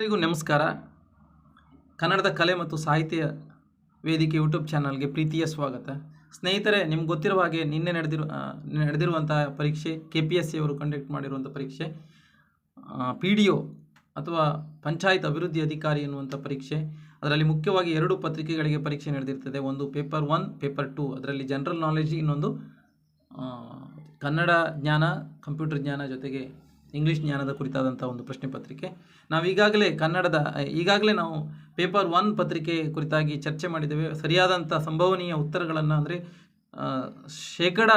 ಎಲ್ಲರಿಗೂ ನಮಸ್ಕಾರ. ಕನ್ನಡದ ಕಲೆ ಮತ್ತು ಸಾಹಿತ್ಯ ವೇದಿಕೆ ಯೂಟ್ಯೂಬ್ ಚಾನಲ್ಗೆ ಪ್ರೀತಿಯ ಸ್ವಾಗತ. ಸ್ನೇಹಿತರೆ ನಿಮ್ಗೆ ಗೊತ್ತಿರುವ ಹಾಗೆ ನಿನ್ನೆ ನಡೆದಿರು ಆ, ನಡೆದಿರುವಂಥ ಪರೀಕ್ಷೆ ಕೆ ಪಿ ಎಸ್ ಸಿ ಅವರು ಕಂಡಕ್ಟ್ ಮಾಡಿರುವಂಥ ಪರೀಕ್ಷೆ ಪಿ ಡಿ ಒ ಅಥವಾ ಪಂಚಾಯತ್ ಅಭಿವೃದ್ಧಿ ಅಧಿಕಾರಿ ಎನ್ನುವಂಥ ಪರೀಕ್ಷೆ. ಅದರಲ್ಲಿ ಮುಖ್ಯವಾಗಿ ಎರಡು ಪತ್ರಿಕೆಗಳಿಗೆ ಪರೀಕ್ಷೆ ನಡೆದಿರ್ತದೆ. ಒಂದು ಪೇಪರ್ ಒನ್ ಪೇಪರ್ ಟು ಅದರಲ್ಲಿ ಜನರಲ್ ನಾಲೆಜ್ ಇನ್ನೊಂದು ಕನ್ನಡ ಜ್ಞಾನ ಕಂಪ್ಯೂಟರ್ ಜ್ಞಾನ ಜೊತೆಗೆ ಇಂಗ್ಲೀಷ್ ಜ್ಞಾನದ ಕುರಿತಾದಂಥ ಒಂದು ಪ್ರಶ್ನೆ ಪತ್ರಿಕೆ. ನಾವು ಈಗಾಗಲೇ ಕನ್ನಡದ ಈಗಾಗಲೇ ನಾವು ಪೇಪರ್ ಒನ್ ಪತ್ರಿಕೆ ಕುರಿತಾಗಿ ಚರ್ಚೆ ಮಾಡಿದ್ದೇವೆ. ಸರಿಯಾದಂಥ ಸಂಭವನೀಯ ಉತ್ತರಗಳನ್ನು ಅಂದರೆ ಶೇಕಡ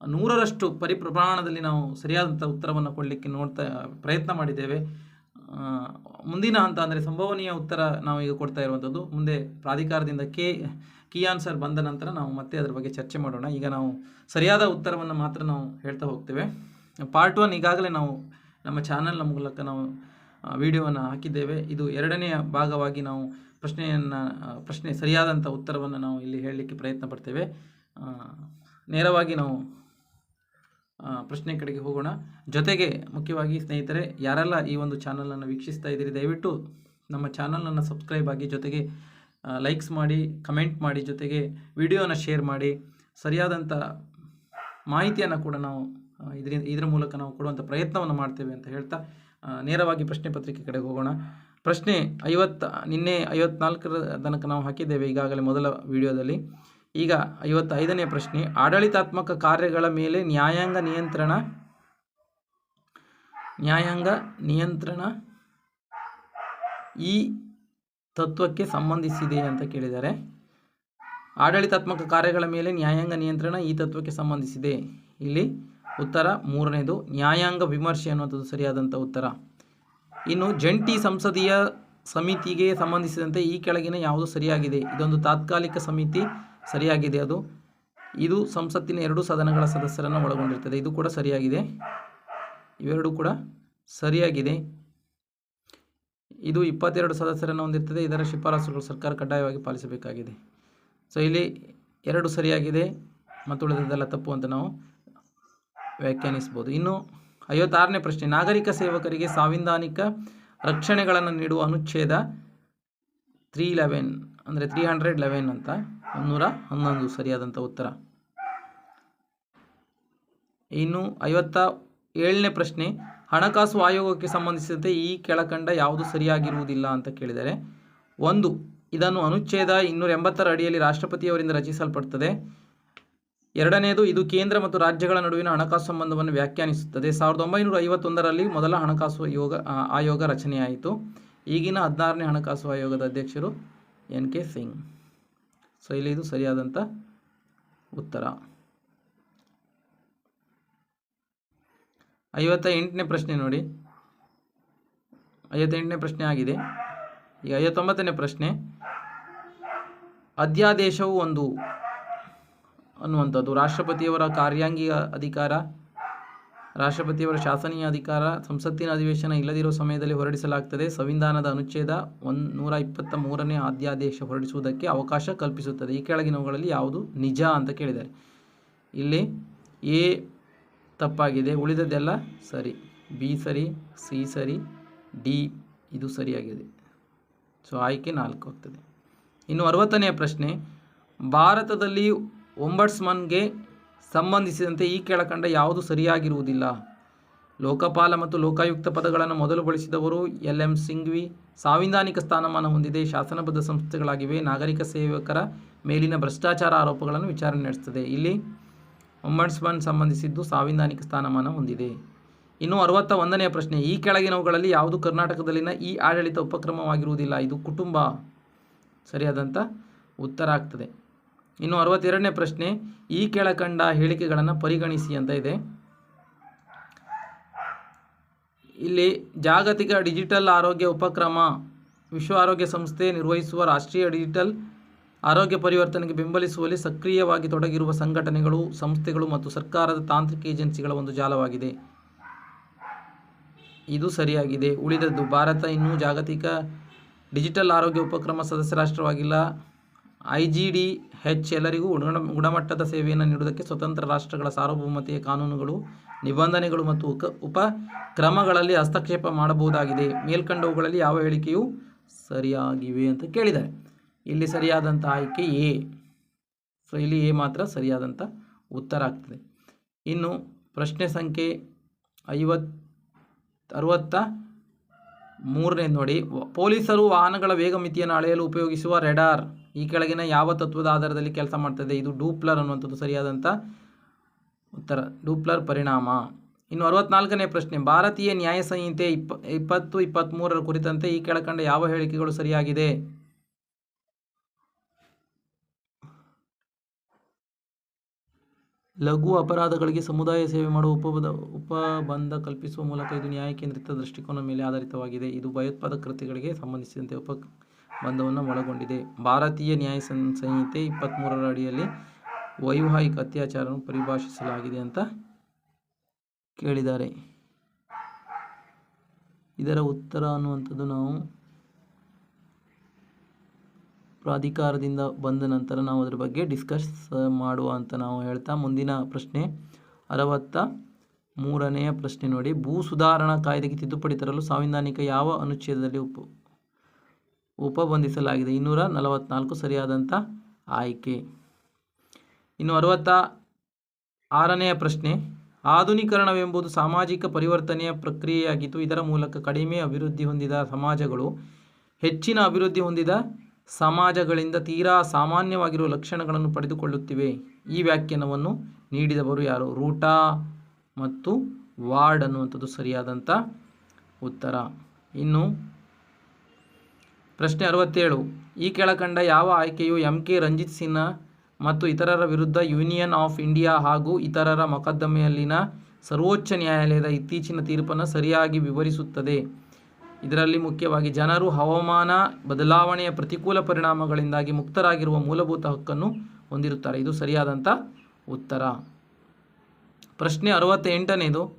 ನೂರರಷ್ಟು ಪರಿಪ್ರಮಾಣದಲ್ಲಿ ನಾವು ಸರಿಯಾದಂಥ ಉತ್ತರವನ್ನು ಕೊಡಲಿಕ್ಕೆ ನೋಡ್ತಾ, ಪ್ರಯತ್ನ ಮಾಡಿದ್ದೇವೆ. ಮುಂದಿನ ಹಂತ ಅಂದರೆ ಸಂಭವನೀಯ ಉತ್ತರ ನಾವು ಈಗ ಕೊಡ್ತಾ ಇರುವಂಥದ್ದು ಮುಂದೆ ಪ್ರಾಧಿಕಾರದಿಂದ ಕೆ ಕೀ ಆನ್ಸರ್ ಬಂದ ನಂತರ ನಾವು ಮತ್ತೆ ಅದರ ಬಗ್ಗೆ ಚರ್ಚೆ ಮಾಡೋಣ. ಈಗ ನಾವು ಸರಿಯಾದ ಉತ್ತರವನ್ನು ಮಾತ್ರ ನಾವು ಹೇಳ್ತಾ ಹೋಗ್ತೇವೆ. ಪಾರ್ಟ್ ಒನ್ ಈಗಾಗಲೇ ನಾವು ನಮ್ಮ ಚಾನಲ್ನ ಮೂಲಕ ನಾವು ವಿಡಿಯೋವನ್ನು ಹಾಕಿದ್ದೇವೆ. ಇದು ಎರಡನೆಯ ಭಾಗವಾಗಿ ನಾವು ಪ್ರಶ್ನೆಯನ್ನು ಪ್ರಶ್ನೆ ಸರಿಯಾದಂಥ ಉತ್ತರವನ್ನು ನಾವು ಇಲ್ಲಿ ಹೇಳಲಿಕ್ಕೆ ಪ್ರಯತ್ನ ಪಡ್ತೇವೆ. ನೇರವಾಗಿ ನಾವು ಪ್ರಶ್ನೆ ಕಡೆಗೆ ಹೋಗೋಣ. ಜೊತೆಗೆ ಮುಖ್ಯವಾಗಿ ಸ್ನೇಹಿತರೆ, ಯಾರೆಲ್ಲ ಈ ಒಂದು ಚಾನಲನ್ನು ವೀಕ್ಷಿಸ್ತಾ ಇದ್ದೀರಿ ದಯವಿಟ್ಟು ನಮ್ಮ ಚಾನಲನ್ನು ಸಬ್ಸ್ಕ್ರೈಬ್ ಆಗಿ ಜೊತೆಗೆ ಲೈಕ್ಸ್ ಮಾಡಿ ಕಮೆಂಟ್ ಮಾಡಿ ಜೊತೆಗೆ ವಿಡಿಯೋನ ಶೇರ್ ಮಾಡಿ. ಸರಿಯಾದಂಥ ಮಾಹಿತಿಯನ್ನು ಕೂಡ ನಾವು ಇದರಿಂದ, ಇದರ ಮೂಲಕ ನಾವು ಕೊಡುವಂಥ ಪ್ರಯತ್ನವನ್ನು ಮಾಡ್ತೇವೆ ಅಂತ ಹೇಳ್ತಾ ನೇರವಾಗಿ ಪ್ರಶ್ನೆ ಪತ್ರಿಕೆ ಕಡೆಗೆ ಹೋಗೋಣ. ಪ್ರಶ್ನೆ ಐವತ್ತ, ನಿನ್ನೆ ಐವತ್ನಾಲ್ಕರ ತನಕ ನಾವು ಹಾಕಿದ್ದೇವೆ ಈಗಾಗಲೇ ಮೊದಲ ವಿಡಿಯೋದಲ್ಲಿ. ಈಗ ಐವತ್ತೈದನೇ ಪ್ರಶ್ನೆ, ಆಡಳಿತಾತ್ಮಕ ಕಾರ್ಯಗಳ ಮೇಲೆ ನ್ಯಾಯಾಂಗ ನಿಯಂತ್ರಣ ನ್ಯಾಯಾಂಗ ನಿಯಂತ್ರಣ ಈ ತತ್ವಕ್ಕೆ ಸಂಬಂಧಿಸಿದೆ ಅಂತ ಕೇಳಿದ್ದಾರೆ. ಆಡಳಿತಾತ್ಮಕ ಕಾರ್ಯಗಳ ಮೇಲೆ ನ್ಯಾಯಾಂಗ ನಿಯಂತ್ರಣ ಈ ತತ್ವಕ್ಕೆ ಸಂಬಂಧಿಸಿದೆ. ಇಲ್ಲಿ ಉತ್ತರ. ಮೂರನೇದು, ನ್ಯಾಯಾಂಗ ವಿಮರ್ಶೆ ಅನ್ನುವಂಥದ್ದು ಸರಿಯಾದಂಥ ಉತ್ತರ. ಇನ್ನು, ಜಂಟಿ ಸಂಸದೀಯ ಸಮಿತಿಗೆ ಸಂಬಂಧಿಸಿದಂತೆ ಈ ಕೆಳಗಿನ ಯಾವುದು ಸರಿಯಾಗಿದೆ? ಇದೊಂದು ತಾತ್ಕಾಲಿಕ ಸಮಿತಿ ಸರಿಯಾಗಿದೆ ಅದು. ಇದು ಸಂಸತ್ತಿನ ಎರಡು ಸದನಗಳ ಸದಸ್ಯರನ್ನು ಒಳಗೊಂಡಿರ್ತದೆ. ಇದು ಕೂಡ ಸರಿಯಾಗಿದೆ. ಇವೆರಡೂ ಕೂಡ ಸರಿಯಾಗಿದೆ. ಇದು ಇಪ್ಪತ್ತೆರಡು ಸದಸ್ಯರನ್ನು ಹೊಂದಿರ್ತದೆ. ಇದರ ಶಿಫಾರಸುಗಳು ಸರ್ಕಾರ ಕಡ್ಡಾಯವಾಗಿ ಪಾಲಿಸಬೇಕಾಗಿದೆ. ಸೊ, ಇಲ್ಲಿ ಎರಡು ಸರಿಯಾಗಿದೆ. ಮತ್ತು ಉಳಿದದ್ದೆಲ್ಲ ತಪ್ಪು ಅಂತ ನಾವು ವ್ಯಾಖ್ಯಾನಿಸ್ಬೋದು ಇನ್ನು ಐವತ್ತಾರನೇ ಪ್ರಶ್ನೆ, ನಾಗರಿಕ ಸೇವಕರಿಗೆ ಸಾಂವಿಧಾನಿಕ ರಕ್ಷಣೆಗಳನ್ನು ನೀಡುವ ಅನುಚ್ಛೇದ ತ್ರೀ ಲೆವೆನ್ ಅಂದರೆ ತ್ರೀ ಹಂಡ್ರೆಡ್ ಲೆವೆನ್ ಅಂತ, ಮುನ್ನೂರ ಹನ್ನೊಂದು ಸರಿಯಾದಂಥ ಉತ್ತರ. ಇನ್ನು ಐವತ್ತ ಏಳನೇ ಪ್ರಶ್ನೆ, ಹಣಕಾಸು ಆಯೋಗಕ್ಕೆ ಸಂಬಂಧಿಸಿದಂತೆ ಈ ಕೆಳಕಂಡ ಯಾವುದು ಸರಿಯಾಗಿರುವುದಿಲ್ಲ ಅಂತ ಕೇಳಿದರೆ, ಒಂದು, ಇದನ್ನು ಅನುಚ್ಛೇದ ಇನ್ನೂರ ಎಂಬತ್ತರ ಅಡಿಯಲ್ಲಿ ರಾಷ್ಟ್ರಪತಿಯವರಿಂದ ರಚಿಸಲ್ಪಡುತ್ತದೆ ಎರಡನೆಯದು ಇದು ಕೇಂದ್ರ ಮತ್ತು ರಾಜ್ಯಗಳ ನಡುವಿನ ಹಣಕಾಸು ಸಂಬಂಧವನ್ನು ವ್ಯಾಖ್ಯಾನಿಸುತ್ತದೆ. ಸಾವಿರದ ಒಂಬೈನೂರ ಐವತ್ತೊಂದರಲ್ಲಿ ಮೊದಲ ಹಣಕಾಸು ಯೋಗ ಆಯೋಗ ರಚನೆಯಾಯಿತು. ಈಗಿನ ಹದಿನಾರನೇ ಹಣಕಾಸು ಆಯೋಗದ ಅಧ್ಯಕ್ಷರು ಎನ್ ಕೆ ಸಿಂಗ್. ಸೊ, ಇಲ್ಲಿ ಇದು ಸರಿಯಾದಂಥ ಉತ್ತರ. ಐವತ್ತ ಎಂಟನೇ ಪ್ರಶ್ನೆ ನೋಡಿ. ಐವತ್ತೆಂಟನೇ ಪ್ರಶ್ನೆ ಆಗಿದೆ. ಈಗ ಐವತ್ತೊಂಬತ್ತನೇ ಪ್ರಶ್ನೆ. ಅಧ್ಯಾದೇಶವು ಒಂದು ಅನ್ನುವಂಥದ್ದು. ರಾಷ್ಟ್ರಪತಿಯವರ ಕಾರ್ಯಾಂಗೀಯ ಅಧಿಕಾರ, ರಾಷ್ಟ್ರಪತಿಯವರ ಶಾಸನೀಯ ಅಧಿಕಾರ, ಸಂಸತ್ತಿನ ಅಧಿವೇಶನ ಇಲ್ಲದಿರುವ ಸಮಯದಲ್ಲಿ ಹೊರಡಿಸಲಾಗ್ತದೆ. ಸಂವಿಧಾನದ ಅನುಚ್ಛೇದ ಒನ್, ನೂರ ಇಪ್ಪತ್ತ ಮೂರನೇ ಆದ್ಯಾದೇಶ ಹೊರಡಿಸುವುದಕ್ಕೆ ಅವಕಾಶ ಕಲ್ಪಿಸುತ್ತದೆ. ಈ ಕೆಳಗಿನವುಗಳಲ್ಲಿ ಯಾವುದು? ನಿಜ ಅಂತ ಕೇಳಿದ್ದಾರೆ. ಇಲ್ಲಿ ಎ ತಪ್ಪಾಗಿದೆ. ಉಳಿದದ್ದೆಲ್ಲ ಸರಿ. ಬಿ ಸರಿ, ಸಿ ಸರಿ, ಡಿ ಇದು ಸರಿಯಾಗಿದೆ. ಸೊ, ಆಯ್ಕೆ ನಾಲ್ಕು ಆಗ್ತದೆ. ಇನ್ನು ಅರವತ್ತನೆಯ ಪ್ರಶ್ನೆ. ಭಾರತದಲ್ಲಿ ಒಂಬಡ್ಸ್ಮನ್ಗೆ ಸಂಬಂಧಿಸಿದಂತೆ ಈ ಕೆಳಕಂಡ ಯಾವುದು ಸರಿಯಾಗಿರುವುದಿಲ್ಲ. ಲೋಕಪಾಲ ಮತ್ತು ಲೋಕಾಯುಕ್ತ ಪದಗಳನ್ನು ಮೊದಲು ಬಳಸಿದವರು ಎಲ್. ಎಂ. ಸಿಂಘ್ವಿ. ಸಾಂವಿಧಾನಿಕ ಸ್ಥಾನಮಾನ ಹೊಂದಿದೆ. ಶಾಸನಬದ್ಧ ಸಂಸ್ಥೆಗಳಾಗಿವೆ. ನಾಗರಿಕ ಸೇವಕರ ಮೇಲಿನ ಭ್ರಷ್ಟಾಚಾರ ಆರೋಪಗಳನ್ನು ವಿಚಾರಣೆ ನಡೆಸುತ್ತದೆ. ಇಲ್ಲಿ ಒಂಬಡ್ಸ್ಮನ್ ಸಂಬಂಧಿಸಿದ್ದು ಸಾಂವಿಧಾನಿಕ ಸ್ಥಾನಮಾನ ಹೊಂದಿದೆ. ಇನ್ನು ಅರವತ್ತ ಒಂದನೆಯ ಪ್ರಶ್ನೆ. ಈ ಕೆಳಗಿನವುಗಳಲ್ಲಿ ಯಾವುದು ಕರ್ನಾಟಕದಲ್ಲಿನ ಈ ಆಡಳಿತ ಉಪಕ್ರಮವಾಗಿರುವುದಿಲ್ಲ. ಇದು ಕುಟುಂಬ. ಸರಿಯಾದಂಥ ಉತ್ತರ ಆಗ್ತದೆ. ಇನ್ನು ಅರವತ್ತೆರಡನೇ ಪ್ರಶ್ನೆ, ಈ ಕೆಳಕಂಡ ಹೇಳಿಕೆಗಳನ್ನು ಪರಿಗಣಿಸಿ ಅಂತ ಇದೆ. ಇಲ್ಲಿ ಜಾಗತಿಕ ಡಿಜಿಟಲ್ ಆರೋಗ್ಯ ಉಪಕ್ರಮ, ವಿಶ್ವ ಆರೋಗ್ಯ ಸಂಸ್ಥೆ ನಿರ್ವಹಿಸುವ ರಾಷ್ಟ್ರೀಯ ಡಿಜಿಟಲ್ ಆರೋಗ್ಯ ಪರಿವರ್ತನೆಗೆ ಬೆಂಬಲಿಸುವಲ್ಲಿ ಸಕ್ರಿಯವಾಗಿ ತೊಡಗಿರುವ ಸಂಘಟನೆಗಳು, ಸಂಸ್ಥೆಗಳು ಮತ್ತು ಸರ್ಕಾರದ ತಾಂತ್ರಿಕ ಏಜೆನ್ಸಿಗಳ ಒಂದು ಜಾಲವಾಗಿದೆ. ಇದು ಸರಿಯಾಗಿದೆ. ಉಳಿದದ್ದು, ಭಾರತ ಇನ್ನೂ ಜಾಗತಿಕ ಡಿಜಿಟಲ್ ಆರೋಗ್ಯ ಉಪಕ್ರಮ ಸದಸ್ಯ ರಾಷ್ಟ್ರವಾಗಿಲ್ಲ. ಐ ಜಿ ಡಿ ಹೆಚ್ ಎಲ್ಲರಿಗೂ ಗುಣ ಗುಣಮಟ್ಟದ ಸೇವೆಯನ್ನು ನೀಡುವುದಕ್ಕೆ ಸ್ವತಂತ್ರ ರಾಷ್ಟ್ರಗಳ ಸಾರ್ವಭೌಮತೆಯ ಕಾನೂನುಗಳು, ನಿಬಂಧನೆಗಳು ಮತ್ತು ಉಕ, ಉಪಕ್ರಮಗಳಲ್ಲಿ ಹಸ್ತಕ್ಷೇಪ ಮಾಡಬಹುದಾಗಿದೆ. ಮೇಲ್ಕಂಡವುಗಳಲ್ಲಿ ಯಾವ ಹೇಳಿಕೆಯು ಸರಿಯಾಗಿವೆ ಅಂತ ಕೇಳಿದ್ದಾರೆ. ಇಲ್ಲಿ ಸರಿಯಾದಂಥ ಆಯ್ಕೆ ಎ. ಸೊ, ಇಲ್ಲಿ ಎ ಮಾತ್ರ ಸರಿಯಾದಂಥ ಉತ್ತರ ಆಗ್ತದೆ. ಇನ್ನು ಪ್ರಶ್ನೆ ಸಂಖ್ಯೆ ಐವತ್ತು ಅರುವತ್ತ ಮೂರನೇ ನೋಡಿ, ಪೊಲೀಸರು ವಾಹನಗಳ ವೇಗ ಮಿತಿಯನ್ನು ಅಳೆಯಲು ಉಪಯೋಗಿಸುವ ರೆಡಾರ್. ಈ ಕೆಳಗಿನ ಯಾವ ತತ್ವದ ಆಧಾರದಲ್ಲಿ ಕೆಲಸ ಮಾಡ್ತದೆ? ಇದು ಡೂಪ್ಲರ್ ಅನ್ನುವಂಥದ್ದು ಸರಿಯಾದಂಥ ಉತ್ತರ. ಡೂಪ್ಲರ್ ಪರಿಣಾಮ. ಇನ್ನು ಅರವತ್ನಾಲ್ಕನೇ ಪ್ರಶ್ನೆ, ಭಾರತೀಯ ನ್ಯಾಯ ಸಂಹಿತೆ ಇಪ್ಪ, ಇಪ್ಪತ್ತು ಇಪ್ಪತ್ತ್ಮೂರರ ಕುರಿತಂತೆ ಈ ಕೆಳಕಂಡ ಯಾವ ಹೇಳಿಕೆಗಳು ಸರಿಯಾಗಿದೆ? ಲಘು ಅಪರಾಧಗಳಿಗೆ ಸಮುದಾಯ ಸೇವೆ ಮಾಡುವ ಉಪಬದ, ಉಪಬಂಧ ಕಲ್ಪಿಸುವ ಮೂಲಕ ಇದು ನ್ಯಾಯ ಕೇಂದ್ರಿತ ದೃಷ್ಟಿಕೋನ ಮೇಲೆ ಆಧಾರಿತವಾಗಿದೆ. ಇದು ಭಯೋತ್ಪಾದಕ ಕೃತ್ಯಗಳಿಗೆ ಸಂಬಂಧಿಸಿದಂತೆ ಉಪಬಂಧವನ್ನು ಒಳಗೊಂಡಿದೆ. ಭಾರತೀಯ ನ್ಯಾಯ ಸಂಹಿತೆ ಇಪ್ಪತ್ತ್ಮೂರರ ಅಡಿಯಲ್ಲಿ ವೈವಾಹಿಕ ಅತ್ಯಾಚಾರವನ್ನು ಪರಿಭಾಷಿಸಲಾಗಿದೆ ಅಂತ ಕೇಳಿದ್ದಾರೆ. ಇದರ ಉತ್ತರ ಅನ್ನುವಂಥದ್ದು ನಾವು ಪ್ರಾಧಿಕಾರದಿಂದ ಬಂದ ನಂತರ ನಾವು ಅದರ ಬಗ್ಗೆ ಡಿಸ್ಕಸ್ ಮಾಡುವ ಅಂತ ನಾವು ಹೇಳ್ತಾ ಮುಂದಿನ ಪ್ರಶ್ನೆ. ಅರವತ್ತ ಮೂರನೆಯ ಪ್ರಶ್ನೆ ನೋಡಿ. ಭೂ ಸುಧಾರಣಾ ಕಾಯ್ದೆಗೆ ತಿದ್ದುಪಡಿ ತರಲು ಸಾಂವಿಧಾನಿಕ ಯಾವ ಅನುಚ್ಛೇದದಲ್ಲಿ ಉಪ, ಉಪಬಂಧಿಸಲಾಗಿದೆ? ಇನ್ನೂರ ನಲವತ್ತ್ನಾಲ್ಕು ಸರಿಯಾದಂಥ ಆಯ್ಕೆ. ಇನ್ನು ಅರವತ್ತ ಆರನೆಯ ಪ್ರಶ್ನೆ. ಆಧುನೀಕರಣವೆಂಬುದು ಸಾಮಾಜಿಕ ಪರಿವರ್ತನೆಯ ಪ್ರಕ್ರಿಯೆಯಾಗಿದ್ದು ಇದರ ಮೂಲಕ ಕಡಿಮೆ ಅಭಿವೃದ್ಧಿ ಹೊಂದಿದ ಸಮಾಜಗಳು ಹೆಚ್ಚಿನ ಅಭಿವೃದ್ಧಿ ಹೊಂದಿದ ಸಮಾಜಗಳಿಂದ ತೀರಾ ಸಾಮಾನ್ಯವಾಗಿರುವ ಲಕ್ಷಣಗಳನ್ನು ಪಡೆದುಕೊಳ್ಳುತ್ತಿವೆ. ಈ ವ್ಯಾಖ್ಯಾನವನ್ನು ನೀಡಿದವರು ಯಾರು? ರೂಟಾ ಮತ್ತು ವಾರ್ಡ್ ಅನ್ನುವಂಥದ್ದು ಸರಿಯಾದಂಥ ಉತ್ತರ. ಇನ್ನು ಪ್ರಶ್ನೆ ಅರವತ್ತೇಳು. ಈ ಕೆಳಕಂಡ ಯಾವ ಆಯ್ಕೆಯು ಎಂ ಕೆ ರಂಜಿತ್ ಸಿನ್ಹಾ ಮತ್ತು ಇತರರ ವಿರುದ್ಧ ಯೂನಿಯನ್ ಆಫ್ ಇಂಡಿಯಾ ಹಾಗೂ ಇತರರ ಮೊಕದ್ದಮೆಯಲ್ಲಿನ ಸರ್ವೋಚ್ಚ ನ್ಯಾಯಾಲಯದ ಇತ್ತೀಚಿನ ತೀರ್ಪನ್ನು ಸರಿಯಾಗಿ ವಿವರಿಸುತ್ತದೆ. ಇದರಲ್ಲಿ ಮುಖ್ಯವಾಗಿ ಜನರು ಹವಾಮಾನ ಬದಲಾವಣೆಯ ಪ್ರತಿಕೂಲ ಪರಿಣಾಮಗಳಿಂದಾಗಿ ಮುಕ್ತರಾಗಿರುವ ಮೂಲಭೂತ ಹಕ್ಕನ್ನು ಹೊಂದಿರುತ್ತಾರೆ. ಇದು ಸರಿಯಾದಂಥ ಉತ್ತರ. ಪ್ರಶ್ನೆ ಅರವತ್ತೆಂಟನೇದು,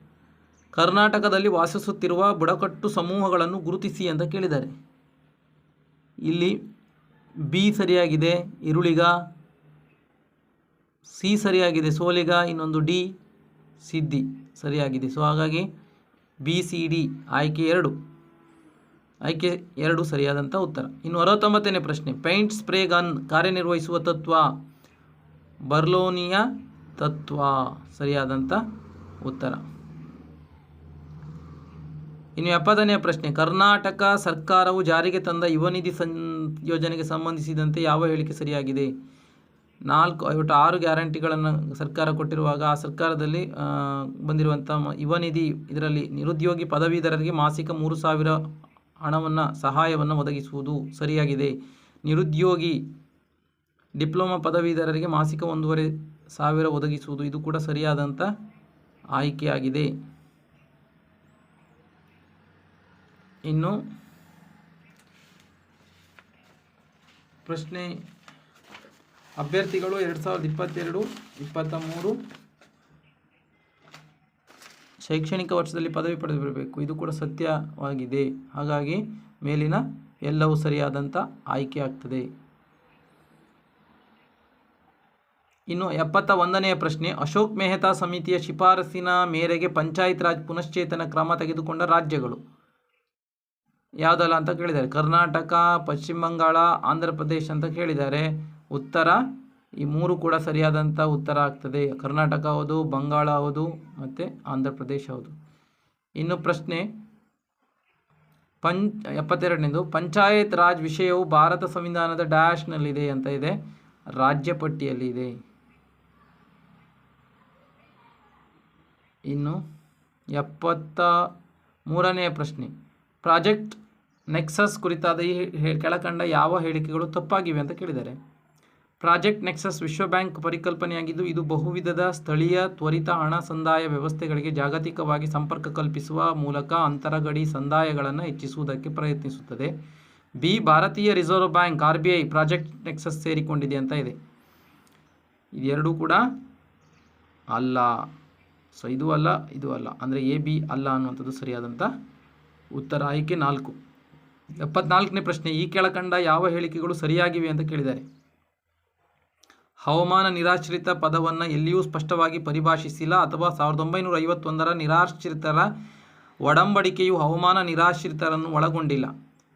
ಕರ್ನಾಟಕದಲ್ಲಿ ವಾಸಿಸುತ್ತಿರುವ ಬುಡಕಟ್ಟು ಸಮೂಹಗಳನ್ನು ಗುರುತಿಸಿ ಅಂತ ಕೇಳಿದ್ದಾರೆ. ಇಲ್ಲಿ ಬಿ ಸರಿಯಾಗಿದೆ ಇರುಳಿಗ ಸಿ ಸರಿಯಾಗಿದೆ, ಸೋಲಿಗ, ಇನ್ನೊಂದು ಡಿ ಸಿದ್ದಿ ಸರಿಯಾಗಿದೆ. ಸೊ, ಹಾಗಾಗಿ ಬಿ, ಸಿ, ಡಿ ಆಯ್ಕೆ ಎರಡು. ಆಯ್ಕೆ ಎರಡು ಸರಿಯಾದಂಥ ಉತ್ತರ. ಇನ್ನು ಅರವತ್ತೊಂಬತ್ತನೇ ಪ್ರಶ್ನೆ. ಪೈಂಟ್ ಸ್ಪ್ರೇ ಗನ್ ಕಾರ್ಯನಿರ್ವಹಿಸುವ ತತ್ವ. ಬರ್ಲೋನಿಯ ತತ್ವ. ಸರಿಯಾದಂಥ ಉತ್ತರ. ಇನ್ನು ಎಪ್ಪತ್ತನೆಯ ಪ್ರಶ್ನೆ. ಕರ್ನಾಟಕ ಸರ್ಕಾರವು ಜಾರಿಗೆ ತಂದ ಯುವನಿಧಿ ಸಂ ಯೋಜನೆಗೆ ಸಂಬಂಧಿಸಿದಂತೆ ಯಾವ ಹೇಳಿಕೆ ಸರಿಯಾಗಿದೆ? ನಾಲ್ಕು, ಒಟ್ಟು ಆರು ಗ್ಯಾರಂಟಿಗಳನ್ನು ಸರ್ಕಾರ ಕೊಟ್ಟಿರುವಾಗ ಆ ಸರ್ಕಾರದಲ್ಲಿ ಬಂದಿರುವಂಥ ಮ- ಯುವ ನಿಧಿ ಇದರಲ್ಲಿ ನಿರುದ್ಯೋಗಿ ಪದವೀಧರರಿಗೆ ಮಾಸಿಕ ಮೂರು ಸಾವಿರ ಹಣವನ್ನು ಸಹಾಯವನ್ನು ಒದಗಿಸುವುದು ಸರಿಯಾಗಿದೆ. ನಿರುದ್ಯೋಗಿ ಡಿಪ್ಲೊಮಾ ಪದವೀಧರರಿಗೆ ಮಾಸಿಕ ಒಂದೂವರೆ ಸಾವಿರ ಒದಗಿಸುವುದು ಇದು ಕೂಡ ಸರಿಯಾದಂಥ ಆಯ್ಕೆಯಾಗಿದೆ. ಇನ್ನು ಪ್ರಶ್ನೆ, ಅಭ್ಯರ್ಥಿಗಳು ಎರಡು ಸಾವಿರದ ಇಪ್ಪತ್ತೆರಡು, ಇಪ್ಪತ್ತ ಮೂರು ಶೈಕ್ಷಣಿಕ ವರ್ಷದಲ್ಲಿ ಪದವಿ ಪಡೆದಿರಬೇಕು ಇದು ಕೂಡ ಸತ್ಯವಾಗಿದೆ. ಹಾಗಾಗಿ ಮೇಲಿನ ಎಲ್ಲವೂ ಸರಿಯಾದಂಥ ಆಯ್ಕೆ ಆಗ್ತದೆ. ಇನ್ನು ಎಪ್ಪತ್ತ ಒಂದನೆಯ ಪ್ರಶ್ನೆ, ಅಶೋಕ್ ಮೆಹ್ತಾ ಸಮಿತಿಯ ಶಿಫಾರಸಿನ ಮೇರೆಗೆ ಪಂಚಾಯತ್ ರಾಜ್ ಪುನಶ್ಚೇತನ ಕ್ರಮ ತೆಗೆದುಕೊಂಡ ರಾಜ್ಯಗಳು? ಯಾವುದಲ್ಲ ಅಂತ ಕೇಳಿದ್ದಾರೆ? ಕರ್ನಾಟಕ, ಪಶ್ಚಿಮ ಬಂಗಾಳ, ಆಂಧ್ರ ಪ್ರದೇಶ ಅಂತ ಕೇಳಿದ್ದಾರೆ. ಉತ್ತರ ಈ ಮೂರು ಕೂಡ ಸರಿಯಾದಂಥ ಉತ್ತರ ಆಗ್ತದೆ. ಕರ್ನಾಟಕ ಹೌದು, ಬಂಗಾಳ ಹೌದು, ಮತ್ತು ಆಂಧ್ರ ಪ್ರದೇಶ ಹೌದು. ಇನ್ನು ಪ್ರಶ್ನೆ ಪಂಚ್, ಎಪ್ಪತ್ತೆರಡನೇದು, ಪಂಚಾಯತ್ ರಾಜ್ ವಿಷಯವು ಭಾರತ ಸಂವಿಧಾನದ ಡ್ಯಾಶ್ನಲ್ಲಿದೆ ಅಂತ ಇದೆ. ರಾಜ್ಯ ಪಟ್ಟಿಯಲ್ಲಿ ಇದೆ. ಇನ್ನು ಎಪ್ಪತ್ತ ಮೂರನೆಯ ಪ್ರಶ್ನೆ, ಪ್ರಾಜೆಕ್ಟ್ ನೆಕ್ಸಸ್ ಕುರಿತಾದ ಈ ಕೆಳಕಂಡ ಯಾವ ಹೇಳಿಕೆಗಳು ತಪ್ಪಾಗಿವೆ ಅಂತ ಕೇಳಿದ್ದಾರೆ. ಪ್ರಾಜೆಕ್ಟ್ ನೆಕ್ಸಸ್ ವಿಶ್ವ ಬ್ಯಾಂಕ್ ಪರಿಕಲ್ಪನೆಯಾಗಿದ್ದು, ಇದು ಬಹುವಿಧದ ಸ್ಥಳೀಯ ತ್ವರಿತ ಹಣ ಸಂದಾಯ ವ್ಯವಸ್ಥೆಗಳಿಗೆ ಜಾಗತಿಕವಾಗಿ ಸಂಪರ್ಕ ಕಲ್ಪಿಸುವ ಮೂಲಕ ಅಂತರಗಡಿ ಸಂದಾಯಗಳನ್ನು ಹೆಚ್ಚಿಸುವುದಕ್ಕೆ ಪ್ರಯತ್ನಿಸುತ್ತದೆ. ಬಿ, ಭಾರತೀಯ reserve bank, R B I project nexus ಸೇರಿಕೊಂಡಿದೆ ಅಂತ ಇದೆ. ಇದೆರಡೂ ಕೂಡ ಅಲ್ಲ. ಸೊ ಇದು ಅಲ್ಲ ಇದು ಅಲ್ಲ. ಅಂದರೆ ಎ, ಬಿ ಅಲ್ಲ ಅನ್ನುವಂಥದ್ದು ಸರಿಯಾದಂಥ ಉತ್ತರ. ಆಯ್ಕೆ ನಾಲ್ಕು. ಎಪ್ಪತ್ನಾಲ್ಕನೇ ಪ್ರಶ್ನೆ, ಈ ಕೆಳಕಂಡ ಯಾವ ಹೇಳಿಕೆಗಳು ಸರಿಯಾಗಿವೆ ಅಂತ ಕೇಳಿದ್ದಾರೆ? ಹವಾಮಾನ ನಿರಾಶ್ರಿತ ಪದವನ್ನು ಎಲ್ಲಿಯೂ ಸ್ಪಷ್ಟವಾಗಿ ಪರಿಭಾಷಿಸಿಲ್ಲ ಅಥವಾ ಸಾವಿರದ ಒಂಬೈನೂರ ಐವತ್ತೊಂದರ ನಿರಾಶ್ರಿತರ ಒಡಂಬಡಿಕೆಯು ಹವಾಮಾನ ನಿರಾಶ್ರಿತರನ್ನು ಒಳಗೊಂಡಿಲ್ಲ.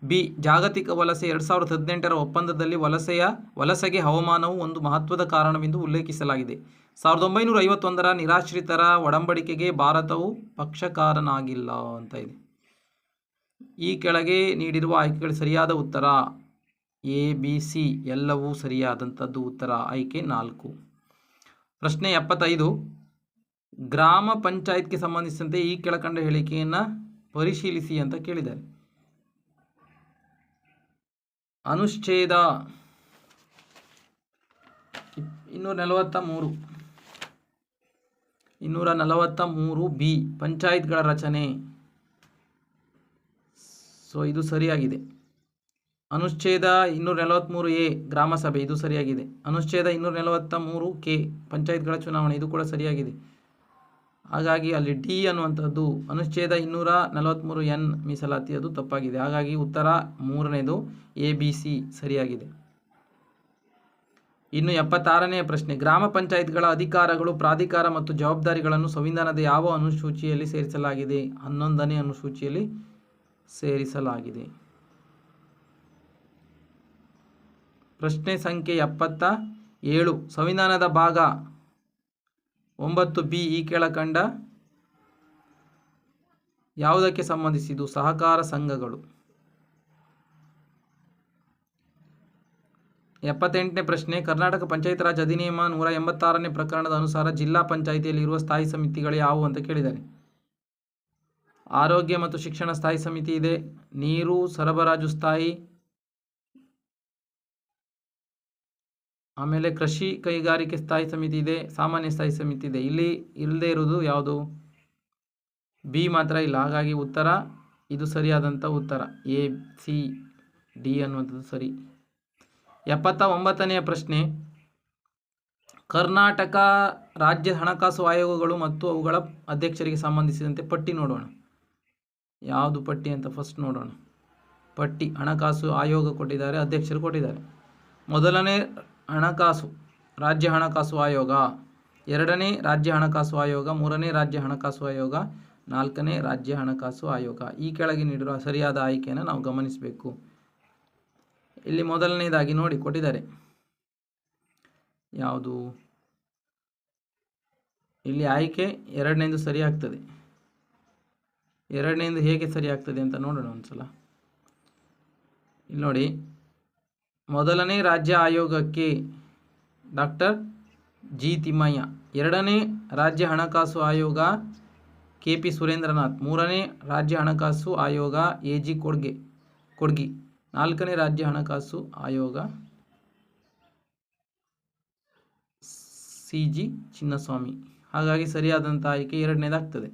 ಬಿ. ಜಾಗತಿಕ ವಲಸೆ ಎರಡು ಸಾವಿರದ ಹದಿನೆಂಟರ ಒಪ್ಪಂದದಲ್ಲಿ ವಲಸೆಯ, ವಲಸೆಗೆ ಹವಾಮಾನವು ಒಂದು ಮಹತ್ವದ ಕಾರಣವೆಂದು ಉಲ್ಲೇಖಿಸಲಾಗಿದೆ. ಸಾವಿರದ ಒಂಬೈನೂರ ಐವತ್ತೊಂದರ ನಿರಾಶ್ರಿತರ ಒಡಂಬಡಿಕೆಗೆ ಭಾರತವು ಪಕ್ಷಕಾರನಾಗಿಲ್ಲ ಅಂತ ಇದೆ. ಈ ಕೆಳಗೆ ನೀಡಿರುವ ಆಯ್ಕೆಗಳು ಸರಿಯಾದ ಉತ್ತರ ಎ, ಬಿ, ಸಿ ಎಲ್ಲವೂ ಸರಿಯಾದಂಥದ್ದು ಉತ್ತರ ಆಯ್ಕೆ ನಾಲ್ಕು. ಪ್ರಶ್ನೆ ಎಪ್ಪತ್ತೈದು. ಗ್ರಾಮ ಪಂಚಾಯತ್ಗೆ ಸಂಬಂಧಿಸಿದಂತೆ ಈ ಕೆಳಕಂಡ ಹೇಳಿಕೆಯನ್ನು ಪರಿಶೀಲಿಸಿ ಅಂತ ಕೇಳಿದ್ದಾರೆ. ಅನುಚ್ಛೇದ ಇನ್ನೂರ ನಲವತ್ತ ಮೂರು. ಇನ್ನೂರ ನಲವತ್ತ ಮೂರು ಬಿ, ಪಂಚಾಯತ್ಗಳ ರಚನೆ. ಸೊ, ಇದು ಸರಿಯಾಗಿದೆ. ಅನುಚ್ಛೇದ ಇನ್ನೂರ ನಲವತ್ತ್ಮೂರು ಎ ಗ್ರಾಮಸಭೆ, ಇದು ಸರಿಯಾಗಿದೆ. ಅನುಚ್ಛೇದ ಇನ್ನೂರ ನಲವತ್ತ ಮೂರು ಕೆ ಪಂಚಾಯತ್ಗಳ ಚುನಾವಣೆ, ಇದು ಕೂಡ ಸರಿಯಾಗಿದೆ. ಹಾಗಾಗಿ ಅಲ್ಲಿ ಡಿ ಅನ್ನುವಂಥದ್ದು, ಅನುಚ್ಛೇದ ಇನ್ನೂರ ನಲವತ್ತ್ಮೂರು ಎನ್ ಮೀಸಲಾತಿ, ಅದು ತಪ್ಪಾಗಿದೆ. ಹಾಗಾಗಿ ಉತ್ತರ ಮೂರನೇದು ಎ, ಬಿ, ಸಿ ಸರಿಯಾಗಿದೆ. ಇನ್ನು ಎಪ್ಪತ್ತಾರನೆಯ ಪ್ರಶ್ನೆ, ಗ್ರಾಮ ಪಂಚಾಯತ್ಗಳ ಅಧಿಕಾರಗಳು ಪ್ರಾಧಿಕಾರ ಮತ್ತು ಜವಾಬ್ದಾರಿಗಳನ್ನು ಸಂವಿಧಾನದ ಯಾವ ಅನುಸೂಚಿಯಲ್ಲಿ ಸೇರಿಸಲಾಗಿದೆ? ಹನ್ನೊಂದನೇ ಅನುಸೂಚಿಯಲ್ಲಿ ಸೇರಿಸಲಾಗಿದೆ. ಪ್ರಶ್ನೆ ಸಂಖ್ಯೆ ಎಪ್ಪತ್ತ ಏಳು, ಸಂವಿಧಾನದ ಭಾಗ ಒಂಬತ್ತು ಬಿ ಈ ಕೆಳಕಂಡ ಯಾವುದಕ್ಕೆ ಸಂಬಂಧಿಸಿದ್ದು? ಸಹಕಾರ ಸಂಘಗಳು. ಎಪ್ಪತ್ತೆಂಟನೇ ಪ್ರಶ್ನೆ, ಕರ್ನಾಟಕ ಪಂಚಾಯತ್ ರಾಜ್ ಅಧಿನಿಯಮ ನೂರ ಎಂಬತ್ತಾರನೇ ಪ್ರಕರಣದ ಅನುಸಾರ ಜಿಲ್ಲಾ ಪಂಚಾಯಿತಿಯಲ್ಲಿ ಇರುವ ಸ್ಥಾಯಿ ಸಮಿತಿಗಳು ಯಾವುವು ಅಂತ ಕೇಳಿದ್ದಾರೆ. ಆರೋಗ್ಯ ಮತ್ತು ಶಿಕ್ಷಣ ಸ್ಥಾಯಿ ಸಮಿತಿ ಇದೆ, ನೀರು, ಸರಬರಾಜು ಸ್ಥಾಯಿ ಆಮೇಲೆ ಕೃಷಿ ಕೈಗಾರಿಕೆ ಸ್ಥಾಯಿ ಸಮಿತಿ ಇದೆ, ಸಾಮಾನ್ಯ ಸ್ಥಾಯಿ ಸಮಿತಿ ಇದೆ. ಇಲ್ಲಿ ಇಲ್ಲದೆ ಇರೋದು ಯಾವುದು? ಬಿ ಮಾತ್ರ ಇಲ್ಲ. ಹಾಗಾಗಿ ಉತ್ತರ, ಇದು ಸರಿಯಾದಂಥ ಉತ್ತರ. ಎ, ಸಿ, ಡಿ ಅನ್ನುವಂಥದ್ದು ಸರಿ. ಎಪ್ಪತ್ತ ಒಂಬತ್ತನೆಯ ಪ್ರಶ್ನೆ. ಕರ್ನಾಟಕ ರಾಜ್ಯ ಹಣಕಾಸು ಆಯೋಗಗಳು ಮತ್ತು ಅವುಗಳ ಅಧ್ಯಕ್ಷರಿಗೆ ಸಂಬಂಧಿಸಿದಂತೆ ಪಟ್ಟಿ ನೋಡೋಣ. ಯಾವುದು ಪಟ್ಟಿ ಅಂತ ಫಸ್ಟ್ ನೋಡೋಣ. ಪಟ್ಟಿ ಹಣಕಾಸು ಆಯೋಗ ಕೊಟ್ಟಿದ್ದಾರೆ, ಅಧ್ಯಕ್ಷರು ಕೊಟ್ಟಿದ್ದಾರೆ. ಮೊದಲನೇ ಹಣಕಾಸು, ರಾಜ್ಯ ಹಣಕಾಸು ಆಯೋಗ. ಎರಡನೇ ರಾಜ್ಯ ಹಣಕಾಸು ಆಯೋಗ, ಮೂರನೇ ರಾಜ್ಯ ಹಣಕಾಸು ಆಯೋಗ, ನಾಲ್ಕನೇ ರಾಜ್ಯ ಹಣಕಾಸು ಆಯೋಗ. ಈ ಕೆಳಗೆ ನೀಡಿರುವ ಸರಿಯಾದ ಆಯ್ಕೆಯನ್ನು ನಾವು ಗಮನಿಸಬೇಕು. ಇಲ್ಲಿ ಮೊದಲನೇದಾಗಿ ನೋಡಿ ಕೊಟ್ಟಿದ್ದಾರೆ. ಯಾವುದು? ಇಲ್ಲಿ ಆಯ್ಕೆ ಎರಡನೇದು ಸರಿಯಾಗ್ತದೆ. ಎರಡನೇದು ಹೇಗೆ ಸರಿಯಾಗ್ತದೆ ಅಂತ ನೋಡೋಣ ಒಂದು ಸಲ ಇಲ್ಲಿ ನೋಡಿ. ಮೊದಲನೇ ರಾಜ್ಯ ಆಯೋಗಕ್ಕೆ ಡಾಕ್ಟರ್ ಜಿ ತಿಮ್ಮಯ್ಯ, ಎರಡನೇ ರಾಜ್ಯ ಹಣಕಾಸು ಆಯೋಗ ಕೆ ಪಿ ಸುರೇಂದ್ರನಾಥ್, ಮೂರನೇ ರಾಜ್ಯ ಹಣಕಾಸು ಆಯೋಗ ಎ ಜಿ ಕೊಡ್ಗೆ, ಕೊಡ್ಗಿ, ನಾಲ್ಕನೇ ರಾಜ್ಯ ಹಣಕಾಸು ಆಯೋಗ ಸಿ ಜಿ ಚಿನ್ನಸ್ವಾಮಿ. ಹಾಗಾಗಿ ಸರಿಯಾದಂಥ ಆಯ್ಕೆ ಎರಡನೇದಾಗ್ತದೆ.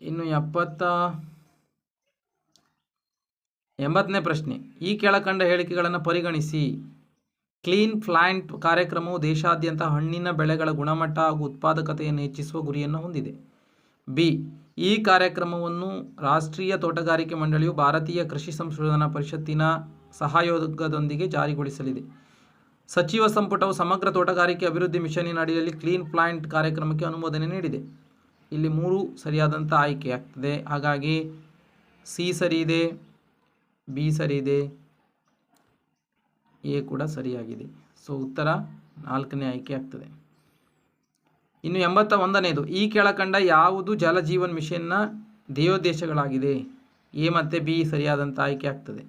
ಇನ್ನು ಎಪ್ಪತ್ತ ಎಂಬತ್ತನೇ ಪ್ರಶ್ನೆ. ಈ ಕೆಳಕಂಡ ಹೇಳಿಕೆಗಳನ್ನು ಪರಿಗಣಿಸಿ. ಕ್ಲೀನ್ ಪ್ಲಾಂಟ್ ಕಾರ್ಯಕ್ರಮವು ದೇಶಾದ್ಯಂತ ಹಣ್ಣಿನ ಬೆಳೆಗಳ ಗುಣಮಟ್ಟ ಹಾಗೂ ಉತ್ಪಾದಕತೆಯನ್ನು ಹೆಚ್ಚಿಸುವ ಗುರಿಯನ್ನು ಹೊಂದಿದೆ. ಬಿ. ಈ ಕಾರ್ಯಕ್ರಮವನ್ನು ರಾಷ್ಟ್ರೀಯ ತೋಟಗಾರಿಕೆ ಮಂಡಳಿಯು ಭಾರತೀಯ ಕೃಷಿ ಸಂಶೋಧನಾ ಪರಿಷತ್ತಿನ ಸಹಯೋಗದೊಂದಿಗೆ ಜಾರಿಗೊಳಿಸಲಿದೆ. ಸಚಿವ ಸಂಪುಟವು ಸಮಗ್ರ ತೋಟಗಾರಿಕೆ ಅಭಿವೃದ್ಧಿ ಮಿಷನ್ನಿನ ಅಡಿಯಲ್ಲಿ ಕ್ಲೀನ್ ಪ್ಲಾಂಟ್ ಕಾರ್ಯಕ್ರಮಕ್ಕೆ ಅನುಮೋದನೆ ನೀಡಿದೆ. ಇಲ್ಲಿ ಮೂರು ಸರಿಯಾದಂಥ ಆಯ್ಕೆ ಆಗ್ತದೆ ಹಾಗಾಗಿ ಸಿ ಸರಿ ಇದೆ. ಬಿ ಸರಿ ಇದೆ ಎ ಕೂಡ ಸರಿಯಾಗಿದೆ. ಸೊ, ಉತ್ತರ ನಾಲ್ಕನೇ ಆಯ್ಕೆ ಆಗ್ತದೆ. ಇನ್ನು ಎಂಬತ್ತ ಒಂದನೇದು ಈ ಕೆಳಕಂಡ ಯಾವುದು ಜಲಜೀವನ್ ಮಿಷನ್ನ ದೇವೋದ್ದೇಶಗಳಾಗಿದೆ ಎ ಮತ್ತು ಬಿ ಸರಿಯಾದಂಥ ಆಯ್ಕೆ ಆಗ್ತದೆ.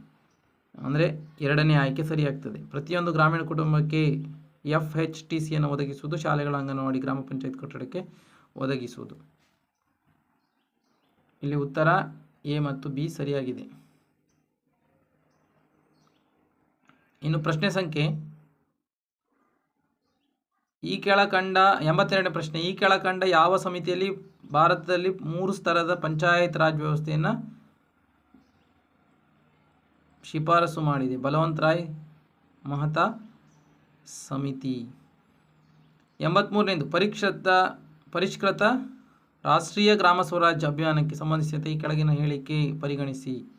ಅಂದರೆ ಎರಡನೇ ಆಯ್ಕೆ ಸರಿಯಾಗ್ತದೆ. ಪ್ರತಿಯೊಂದು ಗ್ರಾಮೀಣ ಕುಟುಂಬಕ್ಕೆ ಎಫ್ ಎಚ್ ಟಿ ಸಿಯನ್ನು ಒದಗಿಸುವುದು, ಶಾಲೆಗಳ ಅಂಗನವಾಡಿ, ಗ್ರಾಮ ಪಂಚಾಯತ್ ಕಟ್ಟಡಕ್ಕೆ ಒದಗಿಸುವುದು. ಇಲ್ಲಿ ಉತ್ತರ ಎ ಮತ್ತು ಬಿ ಸರಿಯಾಗಿದೆ. ಇನ್ನು ಪ್ರಶ್ನೆ ಸಂಖ್ಯೆ. ಈ ಕೆಳಕಂಡ, ಎಂಬತ್ತೆರಡನೇ ಪ್ರಶ್ನೆ. ಈ ಕೆಳಕಂಡ ಯಾವ ಸಮಿತಿಯಲ್ಲಿ ಭಾರತದಲ್ಲಿ ಮೂರು ಸ್ತರದ ಪಂಚಾಯತ್ ರಾಜ್ ವ್ಯವಸ್ಥೆಯನ್ನು ಶಿಫಾರಸು ಮಾಡಿದೆ? ಬಲವಂತರಾಯ್ ಮಹತಾ ಸಮಿತಿ. ಎಂಬತ್ತ್ಮೂರನೇದು ಪರಿಷ್ಕೃತ ಪರಿಷ್ಕೃತ ರಾಷ್ಟ್ರೀಯ ಗ್ರಾಮ ಸ್ವರಾಜ್ಯ ಅಭಿಯಾನಕ್ಕೆ ಸಂಬಂಧಿಸಿದಂತೆ ಈ ಕೆಳಗಿನ ಹೇಳಿಕೆ ಪರಿಗಣಿಸಿ.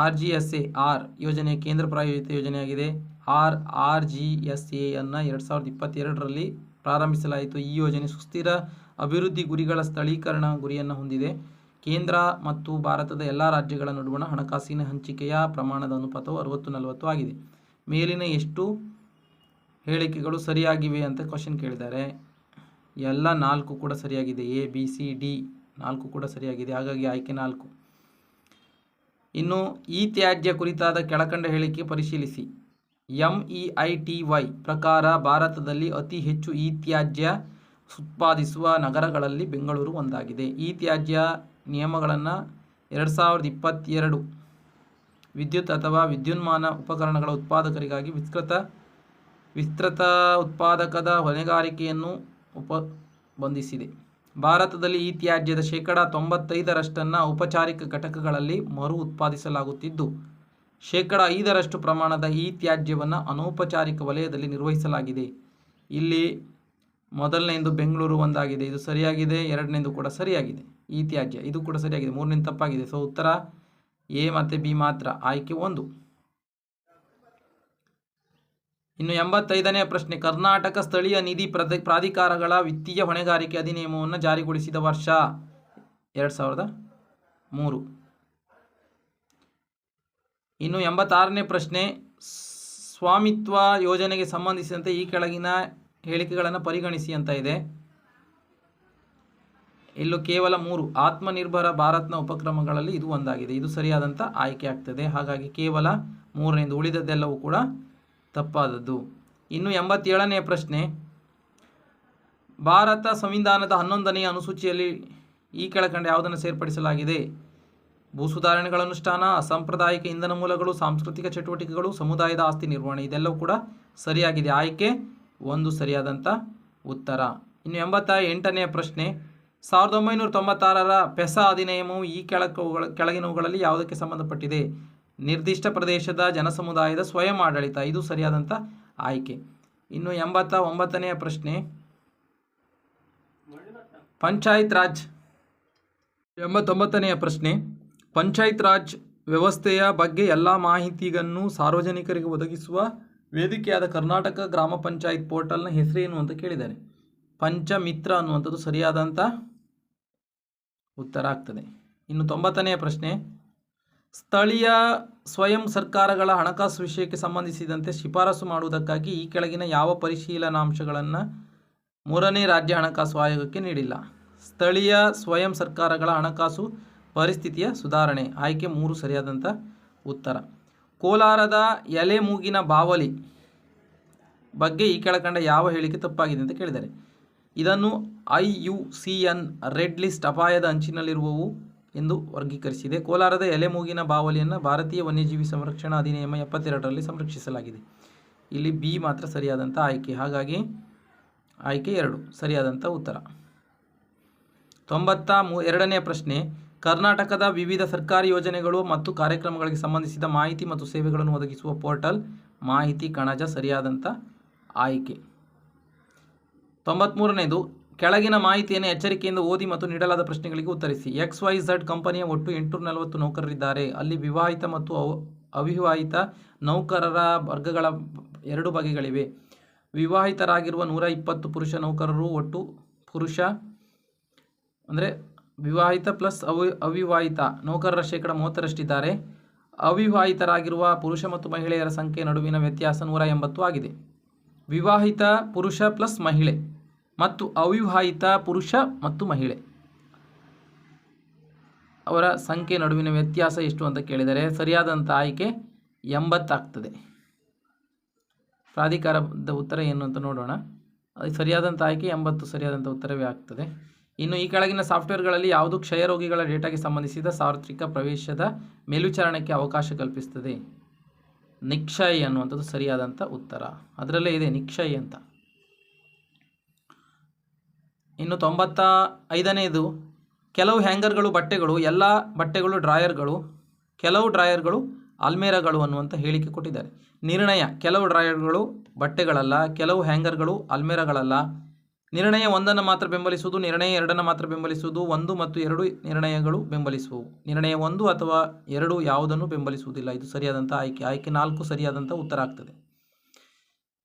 R G S A R ಯೋಜನೆ ಕೇಂದ್ರ ಪ್ರಾಯೋಜಿತ ಯೋಜನೆಯಾಗಿದೆ. ಆರ್ ಆರ್ ಜಿ ಎಸ್ ಎಯನ್ನು ಎರಡು ಸಾವಿರದ ಇಪ್ಪತ್ತೆರಡರಲ್ಲಿ ಪ್ರಾರಂಭಿಸಲಾಯಿತು. ಈ ಯೋಜನೆ ಸುಸ್ಥಿರ ಅಭಿವೃದ್ಧಿ ಗುರಿಗಳ ಸ್ಥಳೀಕರಣ ಗುರಿಯನ್ನು ಹೊಂದಿದೆ. ಕೇಂದ್ರ ಮತ್ತು ಭಾರತದ ಎಲ್ಲ ರಾಜ್ಯಗಳ ನಡುವಣ ಹಣಕಾಸಿನ ಹಂಚಿಕೆಯ ಪ್ರಮಾಣದ ಅನುಪಾತವು ಅರವತ್ತು ನಲವತ್ತು ಆಗಿದೆ. ಮೇಲಿನ ಎಷ್ಟು ಹೇಳಿಕೆಗಳು ಸರಿಯಾಗಿವೆ ಅಂತ ಕ್ವಶನ್ ಕೇಳಿದ್ದಾರೆ. ಎಲ್ಲ ನಾಲ್ಕು ಕೂಡ ಸರಿಯಾಗಿದೆ. ಎ, ಬಿ, ಸಿ, ಡಿ ನಾಲ್ಕು ಕೂಡ ಸರಿಯಾಗಿದೆ. ಹಾಗಾಗಿ ಆಯ್ಕೆ ನಾಲ್ಕು. ಇನ್ನು ಈ ತ್ಯಾಜ್ಯ ಕುರಿತಾದ ಕೆಳಕಂಡ ಹೇಳಿಕೆ ಪರಿಶೀಲಿಸಿ. ಟಿ ವೈ ಪ್ರಕಾರ ಭಾರತದಲ್ಲಿ ಅತಿ ಹೆಚ್ಚು ಈ ತ್ಯಾಜ್ಯ ಉತ್ಪಾದಿಸುವ ನಗರಗಳಲ್ಲಿ ಬೆಂಗಳೂರು ಒಂದಾಗಿದೆ. ಈ ತ್ಯಾಜ್ಯ ನಿಯಮಗಳನ್ನು ಎರಡು ಸಾವಿರದ ಇಪ್ಪತ್ತೆರಡು ವಿದ್ಯುತ್ ಅಥವಾ ವಿದ್ಯುನ್ಮಾನ ಉಪಕರಣಗಳ ಉತ್ಪಾದಕರಿಗಾಗಿ ವಿಸ್ತೃತ ವಿಸ್ತೃತ ಉತ್ಪಾದಕದ ಹೊಣೆಗಾರಿಕೆಯನ್ನು ಉಪ, ಬಂಧಿಸಿದೆ. ಭಾರತದಲ್ಲಿ ಈ ತ್ಯಾಜ್ಯದ ಶೇಕಡ ತೊಂಬತ್ತೈದರಷ್ಟನ್ನು ಔಪಚಾರಿಕ ಘಟಕಗಳಲ್ಲಿ ಮರು ಉತ್ಪಾದಿಸಲಾಗುತ್ತಿದ್ದು, ಶೇಕಡ ಐದರಷ್ಟು ಪ್ರಮಾಣದ ಈ ತ್ಯಾಜ್ಯವನ್ನು ಅನೌಪಚಾರಿಕ ವಲಯದಲ್ಲಿ ನಿರ್ವಹಿಸಲಾಗಿದೆ. ಇಲ್ಲಿ ಮೊದಲನೆಯದು ಬೆಂಗಳೂರು ಒಂದಾಗಿದೆ, ಇದು ಸರಿಯಾಗಿದೆ ಎರಡನೇದು ಕೂಡ ಸರಿಯಾಗಿದೆ. ಈ ತ್ಯಾಜ್ಯ, ಇದು ಕೂಡ ಸರಿಯಾಗಿದೆ, ಮೂರನೇದು ತಪ್ಪಾಗಿದೆ. ಸೊ ಉತ್ತರ ಎ ಮತ್ತು ಬಿ ಮಾತ್ರ, ಆಯ್ಕೆ ಒಂದು. ಇನ್ನು ಎಂಬತ್ತೈದನೇ ಪ್ರಶ್ನೆ, ಕರ್ನಾಟಕ ಸ್ಥಳೀಯ ನಿಧಿ ಪ್ರಧ ಪ್ರಾಧಿಕಾರಗಳ ವಿತ್ತೀಯ ಹೊಣೆಗಾರಿಕೆ ಅಧಿನಿಯಮವನ್ನು ಜಾರಿಗೊಳಿಸಿದ ವರ್ಷ, ಎರಡು ಸಾವಿರದ ಮೂರು. ಇನ್ನು ಎಂಬತ್ತಾರನೇ ಪ್ರಶ್ನೆ, ಸ್ವಾಮಿತ್ವ ಯೋಜನೆಗೆ ಸಂಬಂಧಿಸಿದಂತೆ ಈ ಕೆಳಗಿನ ಹೇಳಿಕೆಗಳನ್ನು ಪರಿಗಣಿಸಿ ಅಂತ ಇದೆ. ಇಲ್ಲೂ ಕೇವಲ ಮೂರು, ಆತ್ಮನಿರ್ಭರ ಭಾರತ್ನ ಉಪಕ್ರಮಗಳಲ್ಲಿ ಇದು ಒಂದಾಗಿದೆ. ಇದು ಸರಿಯಾದಂಥ ಆಯ್ಕೆ ಆಗ್ತದೆ. ಹಾಗಾಗಿ ಕೇವಲ ಮೂರನೇದು ಉಳಿದದ್ದೆಲ್ಲವೂ ಕೂಡ ತಪ್ಪಾದದ್ದು. ಇನ್ನು ಎಂಬತ್ತೇಳನೆಯ ಪ್ರಶ್ನೆ. ಭಾರತ ಸಂವಿಧಾನದ ಹನ್ನೊಂದನೆಯ ಅನುಸೂಚಿಯಲ್ಲಿ ಈ ಕೆಳಕಂಡ ಯಾವುದನ್ನು ಸೇರ್ಪಡಿಸಲಾಗಿದೆ? ಭೂ ಸುಧಾರಣೆಗಳ ಅನುಷ್ಠಾನ ಅಸಾಂಪ್ರದಾಯಿಕ ಇಂಧನ ಮೂಲಗಳು, ಸಾಂಸ್ಕೃತಿಕ ಚಟುವಟಿಕೆಗಳು, ಸಮುದಾಯದ ಆಸ್ತಿ ನಿರ್ವಹಣೆ, ಇದೆಲ್ಲವೂ ಕೂಡ ಸರಿಯಾಗಿದೆ. ಆಯ್ಕೆ ಒಂದು ಸರಿಯಾದಂಥ ಉತ್ತರ. ಇನ್ನು ಎಂಬತ್ತ ಎಂಟನೆಯ ಪ್ರಶ್ನೆ. ಸಾವಿರದ ಒಂಬೈನೂರ ತೊಂಬತ್ತಾರರ ಪೆಸಾ ಅಧಿನಿಯಮವು ಈ ಕೆಳಕವುಗಳ ಕೆಳಗಿನವುಗಳಲ್ಲಿ ಯಾವುದಕ್ಕೆ ಸಂಬಂಧಪಟ್ಟಿದೆ? ನಿರ್ದಿಷ್ಟ ಪ್ರದೇಶದ ಜನಸಮುದಾಯದ ಸ್ವಯಂ ಆಡಳಿತ ಇದು ಸರಿಯಾದಂಥ ಆಯ್ಕೆ. ಇನ್ನು ಎಂಬತ್ತ ಒಂಬತ್ತನೆಯ ಪ್ರಶ್ನೆ. ಪಂಚಾಯತ್ ರಾಜ್. ಎಂಬತ್ತೊಂಬತ್ತನೆಯ ಪ್ರಶ್ನೆ. ಪಂಚಾಯತ್ ರಾಜ್ ವ್ಯವಸ್ಥೆಯ ಬಗ್ಗೆ ಎಲ್ಲ ಮಾಹಿತಿಗನ್ನು ಸಾರ್ವಜನಿಕರಿಗೆ ಒದಗಿಸುವ ವೇದಿಕೆಯಾದ ಕರ್ನಾಟಕ ಗ್ರಾಮ ಪಂಚಾಯತ್ ಪೋರ್ಟಲ್ನ ಹೆಸರೇನು ಅಂತ ಕೇಳಿದ್ದಾರೆ. ಪಂಚಮಿತ್ರ ಅನ್ನುವಂಥದ್ದು ಸರಿಯಾದಂಥ ಉತ್ತರ ಆಗ್ತದೆ. ಇನ್ನು ತೊಂಬತ್ತನೆಯ ಪ್ರಶ್ನೆ. ಸ್ಥಳೀಯ ಸ್ವಯಂ ಸರ್ಕಾರಗಳ ಹಣಕಾಸು ವಿಷಯಕ್ಕೆ ಸಂಬಂಧಿಸಿದಂತೆ ಶಿಫಾರಸು ಮಾಡುವುದಕ್ಕಾಗಿ ಈ ಕೆಳಗಿನ ಯಾವ ಪರಿಶೀಲನಾಂಶಗಳನ್ನು ಮೂರನೇ ರಾಜ್ಯ ಹಣಕಾಸು ಆಯೋಗಕ್ಕೆ ನೀಡಿಲ್ಲ. ಸ್ಥಳೀಯ ಸ್ವಯಂ ಸರ್ಕಾರಗಳ ಹಣಕಾಸು ಪರಿಸ್ಥಿತಿಯ ಸುಧಾರಣೆ ಆಯ್ಕೆ ಮೂರು ಸರಿಯಾದಂಥ ಉತ್ತರ. ಕೋಲಾರದ ಎಲೆ ಮೂಗಿನ ಬಾವಲಿ ಬಗ್ಗೆ ಈ ಕೆಳಕಂಡ ಯಾವ ಹೇಳಿಕೆ ತಪ್ಪಾಗಿದೆ ಅಂತ ಕೇಳಿದ್ದಾರೆ. ಇದನ್ನು I U C N red list ಅಪಾಯದ ಅಂಚಿನಲ್ಲಿರುವವು ಎಂದು ವರ್ಗೀಕರಿಸಿದೆ. ಕೋಲಾರದ ಎಲೆಮೂಗಿನ ಬಾವಲಿಯನ್ನು ಭಾರತೀಯ ವನ್ಯಜೀವಿ ಸಂರಕ್ಷಣಾ ಅಧಿನಿಯಮ ಎಪ್ಪತ್ತೆರಡರಲ್ಲಿ ಸಂರಕ್ಷಿಸಲಾಗಿದೆ. ಇಲ್ಲಿ ಬಿ ಮಾತ್ರ ಸರಿಯಾದಂಥ ಆಯ್ಕೆ. ಹಾಗಾಗಿ ಆಯ್ಕೆ ಎರಡು ಸರಿಯಾದಂಥ ಉತ್ತರ. ತೊಂಬತ್ತ ಮೂ ಎರಡನೆಯ ಪ್ರಶ್ನೆ. ಕರ್ನಾಟಕದ ವಿವಿಧ ಸರ್ಕಾರಿ ಯೋಜನೆಗಳು ಮತ್ತು ಕಾರ್ಯಕ್ರಮಗಳಿಗೆ ಸಂಬಂಧಿಸಿದ ಮಾಹಿತಿ ಮತ್ತು ಸೇವೆಗಳನ್ನು ಒದಗಿಸುವ ಪೋರ್ಟಲ್ ಮಾಹಿತಿ ಕಣಜ ಸರಿಯಾದಂಥ ಆಯ್ಕೆ. ತೊಂಬತ್ಮೂರನೇದು ಕೆಳಗಿನ ಮಾಹಿತಿಯನ್ನು ಎಚ್ಚರಿಕೆಯಿಂದ ಓದಿ ಮತ್ತು ನೀಡಲಾದ ಪ್ರಶ್ನೆಗಳಿಗೆ ಉತ್ತರಿಸಿ. ಎಕ್ಸ್ ವೈ ಝಡ್ ಕಂಪನಿಯ ಒಟ್ಟು ಎಂಟುನೂರ ನಲವತ್ತು ನೌಕರರಿದ್ದಾರೆ. ಅಲ್ಲಿ ವಿವಾಹಿತ ಮತ್ತು ಅವ ಅವಿವಾಹಿತ ನೌಕರರ ವರ್ಗಗಳ ಎರಡು ಬಗೆಗಳಿವೆ. ವಿವಾಹಿತರಾಗಿರುವ ನೂರ ಇಪ್ಪತ್ತು ಪುರುಷ ನೌಕರರು ಒಟ್ಟು ಪುರುಷ, ಅಂದರೆ ವಿವಾಹಿತ ಪ್ಲಸ್ ಅವಿ ಅವಿವಾಹಿತ ನೌಕರರ ಶೇಕಡ ಮೂವತ್ತರಷ್ಟಿದ್ದಾರೆ. ಅವಿವಾಹಿತರಾಗಿರುವ ಪುರುಷ ಮತ್ತು ಮಹಿಳೆಯರ ಸಂಖ್ಯೆ ನಡುವಿನ ವ್ಯತ್ಯಾಸ ನೂರ ಎಂಬತ್ತು ಆಗಿದೆ. ವಿವಾಹಿತ ಪುರುಷ ಪ್ಲಸ್ ಮಹಿಳೆ. ಮತ್ತು ಅವಿವಾಹಿತ ಪುರುಷ ಮತ್ತು ಮಹಿಳೆ. ಅವರ ಸಂಖ್ಯೆ ನಡುವಿನ ವ್ಯತ್ಯಾಸ ಎಷ್ಟು ಅಂತ ಕೇಳಿದರೆ ಸರಿಯಾದಂಥ ಆಯ್ಕೆ ಎಂಬತ್ತಾಗ್ತದೆ. ಪ್ರಾಧಿಕಾರದ ಉತ್ತರ ಏನು ಅಂತ ನೋಡೋಣ. ಅದು ಸರಿಯಾದಂಥ ಆಯ್ಕೆ ಎಂಬತ್ತು ಸರಿಯಾದಂಥ ಉತ್ತರವೇ ಆಗ್ತದೆ. ಇನ್ನು ಈ ಕೆಳಗಿನ ಸಾಫ್ಟ್ವೇರ್ಗಳಲ್ಲಿ ಯಾವುದು ಕ್ಷಯರೋಗಿಗಳ ಡೇಟಾಗೆ ಸಂಬಂಧಿಸಿದ ಸಾರ್ವತ್ರಿಕ ಪ್ರವೇಶದ ಮೇಲ್ವಿಚಾರಣೆಗೆ ಅವಕಾಶ ಕಲ್ಪಿಸ್ತದೆ. ನಿಕ್ಷಯ್ ಅನ್ನುವಂಥದ್ದು ಸರಿಯಾದಂಥ ಉತ್ತರ. ಅದರಲ್ಲೇ ಇದೆ ನಿಕ್ಷಯ್ ಅಂತ. ಇನ್ನು ತೊಂಬತ್ತ ಐದನೇದು, ಕೆಲವು ಹ್ಯಾಂಗರ್ಗಳು, ಬಟ್ಟೆಗಳು, ಎಲ್ಲ ಬಟ್ಟೆಗಳು, ಡ್ರಾಯರ್ಗಳು, ಕೆಲವು ಡ್ರಾಯರ್ಗಳು, ಅಲ್ಮೇರಗಳು ಅನ್ನುವಂಥ ಹೇಳಿಕೆ ಕೊಟ್ಟಿದ್ದಾರೆ. ನಿರ್ಣಯ, ಕೆಲವು ಡ್ರಾಯರ್ಗಳು ಬಟ್ಟೆಗಳಲ್ಲ, ಕೆಲವು ಹ್ಯಾಂಗರ್ಗಳು ಅಲ್ಮೇರಗಳಲ್ಲ. ನಿರ್ಣಯ ಒಂದನ್ನು ಮಾತ್ರ ಬೆಂಬಲಿಸುವುದು, ನಿರ್ಣಯ ಎರಡನ್ನು ಮಾತ್ರ ಬೆಂಬಲಿಸುವುದು, ಒಂದು ಮತ್ತು ಎರಡು ನಿರ್ಣಯಗಳು ಬೆಂಬಲಿಸುವು ನಿರ್ಣಯ ಒಂದು ಅಥವಾ ಎರಡು ಯಾವುದನ್ನು ಬೆಂಬಲಿಸುವುದಿಲ್ಲ. ಇದು ಸರಿಯಾದಂಥ ಆಯ್ಕೆ. ಆಯ್ಕೆ ನಾಲ್ಕು ಸರಿಯಾದಂಥ ಉತ್ತರ ಆಗ್ತದೆ.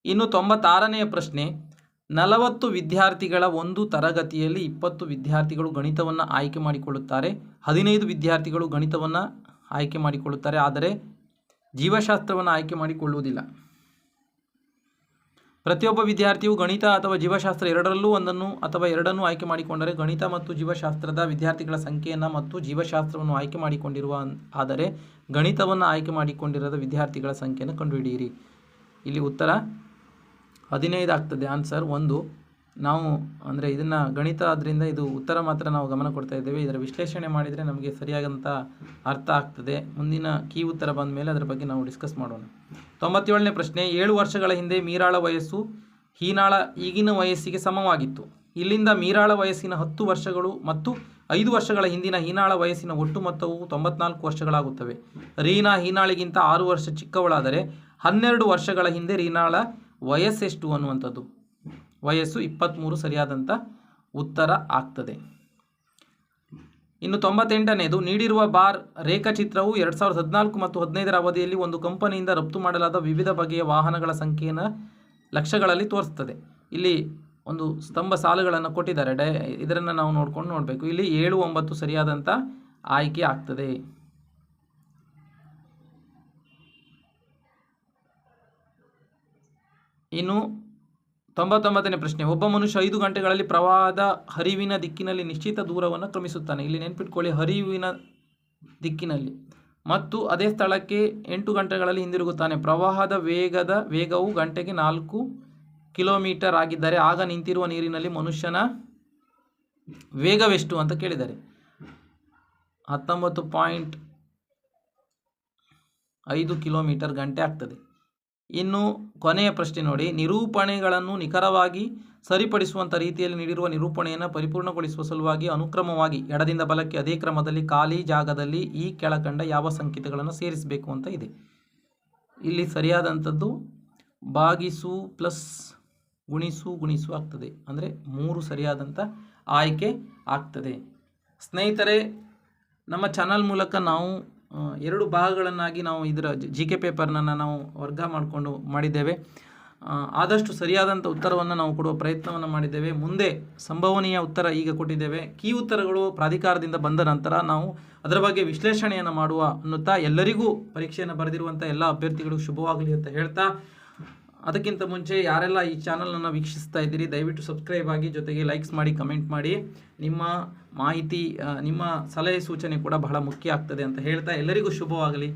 ಇನ್ನು ತೊಂಬತ್ತಾರನೆಯ ಪ್ರಶ್ನೆ ನಲವತ್ತು ವಿದ್ಯಾರ್ಥಿಗಳ ಒಂದು ತರಗತಿಯಲ್ಲಿ ಇಪ್ಪತ್ತು ವಿದ್ಯಾರ್ಥಿಗಳು ಗಣಿತವನ್ನು ಆಯ್ಕೆ ಮಾಡಿಕೊಳ್ಳುತ್ತಾರೆ. ಹದಿನೈದು ವಿದ್ಯಾರ್ಥಿಗಳು ಗಣಿತವನ್ನು ಆಯ್ಕೆ ಮಾಡಿಕೊಳ್ಳುತ್ತಾರೆ. ಆದರೆ ಜೀವಶಾಸ್ತ್ರವನ್ನು ಆಯ್ಕೆ ಮಾಡಿಕೊಳ್ಳುವುದಿಲ್ಲ. ಪ್ರತಿಯೊಬ್ಬ ವಿದ್ಯಾರ್ಥಿಯು ಗಣಿತ ಅಥವಾ ಜೀವಶಾಸ್ತ್ರ ಎರಡರಲ್ಲೂ ಒಂದನ್ನು ಅಥವಾ ಎರಡನ್ನೂ ಆಯ್ಕೆ ಮಾಡಿಕೊಂಡರೆ ಗಣಿತ ಮತ್ತು ಜೀವಶಾಸ್ತ್ರದ ವಿದ್ಯಾರ್ಥಿಗಳ ಸಂಖ್ಯೆಯನ್ನು ಮತ್ತು ಜೀವಶಾಸ್ತ್ರವನ್ನು ಆಯ್ಕೆ ಮಾಡಿಕೊಂಡಿರುವ ಆದರೆ ಗಣಿತವನ್ನು ಆಯ್ಕೆ ಮಾಡಿಕೊಂಡಿರದ ವಿದ್ಯಾರ್ಥಿಗಳ ಸಂಖ್ಯೆಯನ್ನು ಕಂಡುಹಿಡಿಯಿರಿ. ಇಲ್ಲಿ ಉತ್ತರ ಹದಿನೈದು ಆಗ್ತದೆ. ಆನ್ಸರ್ ಒಂದು. ನಾವು ಅಂದರೆ ಇದನ್ನು ಗಣಿತ ಆದ್ದರಿಂದ ಇದು ಉತ್ತರ ಮಾತ್ರ ನಾವು ಗಮನ ಕೊಡ್ತಾ ಇದ್ದೇವೆ. ಇದರ ವಿಶ್ಲೇಷಣೆ ಮಾಡಿದರೆ ನಮಗೆ ಸರಿಯಾದಂಥ ಅರ್ಥ ಆಗ್ತದೆ. ಮುಂದಿನ ಕೀ ಉತ್ತರ ಬಂದ ಮೇಲೆ ಅದರ ಬಗ್ಗೆ ನಾವು ಡಿಸ್ಕಸ್ ಮಾಡೋಣ. ತೊಂಬತ್ತೇಳನೇ ಪ್ರಶ್ನೆ, ಏಳು ವರ್ಷಗಳ ಹಿಂದೆ ಮೀರಾಳ ವಯಸ್ಸು ಹೀನಾಳ ಈಗಿನ ವಯಸ್ಸಿಗೆ ಸಮವಾಗಿತ್ತು. ಇಲ್ಲಿಂದ ಮೀರಾಳ ವಯಸ್ಸಿನ ಹತ್ತು ವರ್ಷಗಳು ಮತ್ತು ಐದು ವರ್ಷಗಳ ಹಿಂದಿನ ಹೀನಾಳ ವಯಸ್ಸಿನ ಒಟ್ಟು ಮೊತ್ತವು ತೊಂಬತ್ನಾಲ್ಕು ವರ್ಷಗಳಾಗುತ್ತವೆ. ರೀನಾ ಹೀನಾಳಿಗಿಂತ ಆರು ವರ್ಷ ಚಿಕ್ಕವಳಾದರೆ ಹನ್ನೆರಡು ವರ್ಷಗಳ ಹಿಂದೆ ರೀನಾಳ ವಯಸ್ಸೆಷ್ಟು ಅನ್ನುವಂಥದ್ದು? ವಯಸ್ಸು ಇಪ್ಪತ್ತ್ಮೂರು ಸರಿಯಾದಂಥ ಉತ್ತರ ಆಗ್ತದೆ. ಇನ್ನು ತೊಂಬತ್ತೆಂಟನೇದು, ನೀಡಿರುವ ಬಾರ್ ರೇಖಾಚಿತ್ರವು ಎರಡು ಸಾವಿರದ ಹದಿನಾಲ್ಕು ಮತ್ತು ಹದಿನೈದರ ಅವಧಿಯಲ್ಲಿ ಒಂದು ಕಂಪನಿಯಿಂದ ರಫ್ತು ಮಾಡಲಾದ ವಿವಿಧ ಬಗೆಯ ವಾಹನಗಳ ಸಂಖ್ಯೆಯನ್ನು ಲಕ್ಷಗಳಲ್ಲಿ ತೋರಿಸ್ತದೆ. ಇಲ್ಲಿ ಒಂದು ಸ್ತಂಭ ಸಾಲುಗಳನ್ನು ಕೊಟ್ಟಿದ್ದಾರೆ. ಡೈ ಇದನ್ನು ನಾವು ನೋಡ್ಕೊಂಡು ನೋಡಬೇಕು. ಇಲ್ಲಿ ಏಳು ಒಂಬತ್ತು ಸರಿಯಾದಂಥ ಆಯ್ಕೆ ಆಗ್ತದೆ. ಇನ್ನು ತೊಂಬತ್ತೊಂಬತ್ತನೇ ಪ್ರಶ್ನೆ, ಒಬ್ಬ ಮನುಷ್ಯ ಐದು ಗಂಟೆಗಳಲ್ಲಿ ಪ್ರವಾಹದ ಹರಿವಿನ ದಿಕ್ಕಿನಲ್ಲಿ ನಿಶ್ಚಿತ ದೂರವನ್ನು ಕ್ರಮಿಸುತ್ತಾನೆ. ಇಲ್ಲಿ ನೆನ್ಪಿಟ್ಕೊಳ್ಳಿ, ಹರಿವಿನ ದಿಕ್ಕಿನಲ್ಲಿ. ಮತ್ತು ಅದೇ ಸ್ಥಳಕ್ಕೆ ಎಂಟು ಗಂಟೆಗಳಲ್ಲಿ ಹಿಂದಿರುಗುತ್ತಾನೆ. ಪ್ರವಾಹದ ವೇಗದ, ವೇಗವು ಗಂಟೆಗೆ ನಾಲ್ಕು ಕಿಲೋಮೀಟರ್ ಆಗಿದ್ದರೆ ಆಗ ನಿಂತಿರುವ ನೀರಿನಲ್ಲಿ ಮನುಷ್ಯನ ವೇಗವೆಷ್ಟು ಅಂತ ಕೇಳಿದ್ದಾರೆ ಹತ್ತೊಂಬತ್ತು ಪಾಯಿಂಟ್ ಐದು ಕಿಲೋಮೀಟರ್ ಗಂಟೆ ಆಗ್ತದೆ. ಇನ್ನು ಕೊನೆಯ ಪ್ರಶ್ನೆ ನೋಡಿ. ನಿರೂಪಣೆಗಳನ್ನು ನಿಖರವಾಗಿ ಸರಿಪಡಿಸುವಂಥ ರೀತಿಯಲ್ಲಿ ನೀಡಿರುವ ನಿರೂಪಣೆಯನ್ನು ಪರಿಪೂರ್ಣಗೊಳಿಸುವ ಸಲುವಾಗಿ ಅನುಕ್ರಮವಾಗಿ ಎಡದಿಂದ ಬಲಕ್ಕೆ ಅದೇ ಕ್ರಮದಲ್ಲಿ ಖಾಲಿ ಜಾಗದಲ್ಲಿ ಈ ಕೆಳಕಂಡ ಯಾವ ಸಂಕೇತಗಳನ್ನು ಸೇರಿಸಬೇಕು ಅಂತ ಇದೆ. ಇಲ್ಲಿ ಸರಿಯಾದಂಥದ್ದು ಭಾಗಿಸು ಪ್ಲಸ್ ಗುಣಿಸು ಗುಣಿಸು ಆಗ್ತದೆ. ಅಂದರೆ ಮೂರು ಸರಿಯಾದಂಥ ಆಯ್ಕೆ ಆಗ್ತದೆ. ಸ್ನೇಹಿತರೆ, ನಮ್ಮ ಚಾನಲ್ ಮೂಲಕ ನಾವು ಎರಡು ಭಾಗಗಳನ್ನಾಗಿ ನಾವು ಇದರ ಜಿ ಕೆ ಪೇಪರ್ನನ್ನು ನಾವು ವರ್ಗ ಮಾಡಿಕೊಂಡು ಮಾಡಿದ್ದೇವೆ. ಆದಷ್ಟು ಸರಿಯಾದಂಥ ಉತ್ತರವನ್ನು ನಾವು ಕೊಡುವ ಪ್ರಯತ್ನವನ್ನು ಮಾಡಿದ್ದೇವೆ. ಮುಂದೆ ಸಂಭವನೀಯ ಉತ್ತರ ಈಗ ಕೊಟ್ಟಿದ್ದೇವೆ. ಕೀ ಉತ್ತರಗಳು ಪ್ರಾಧಿಕಾರದಿಂದ ಬಂದ ನಂತರ ನಾವು ಅದರ ಬಗ್ಗೆ ವಿಶ್ಲೇಷಣೆಯನ್ನು ಮಾಡುವ ಅನ್ನುತ್ತಾ ಎಲ್ಲರಿಗೂ ಪರೀಕ್ಷೆಯನ್ನು ಬರೆದಿರುವಂಥ ಎಲ್ಲ ಅಭ್ಯರ್ಥಿಗಳು ಶುಭವಾಗಲಿ ಅಂತ ಹೇಳ್ತಾ ಅದಕ್ಕಿಂತ ಮುಂಚೆ ಯಾರೆಲ್ಲ ಈ ಚಾನಲನ್ನು ವೀಕ್ಷಿಸ್ತಾ ಇದ್ದೀರಿ, ದಯವಿಟ್ಟು ಸಬ್ಸ್ಕ್ರೈಬ್ ಆಗಿ ಜೊತೆಗೆ ಲೈಕ್ಸ್ ಮಾಡಿ ಕಮೆಂಟ್ ಮಾಡಿ. ನಿಮ್ಮ ಮಾಹಿತಿ ನಿಮ್ಮ ಸಲಹೆ ಸೂಚನೆ ಕೂಡ ಬಹಳ ಮುಖ್ಯ ಆಗ್ತದೆ ಅಂತ ಹೇಳ್ತಾ ಎಲ್ಲರಿಗೂ ಶುಭವಾಗಲಿ.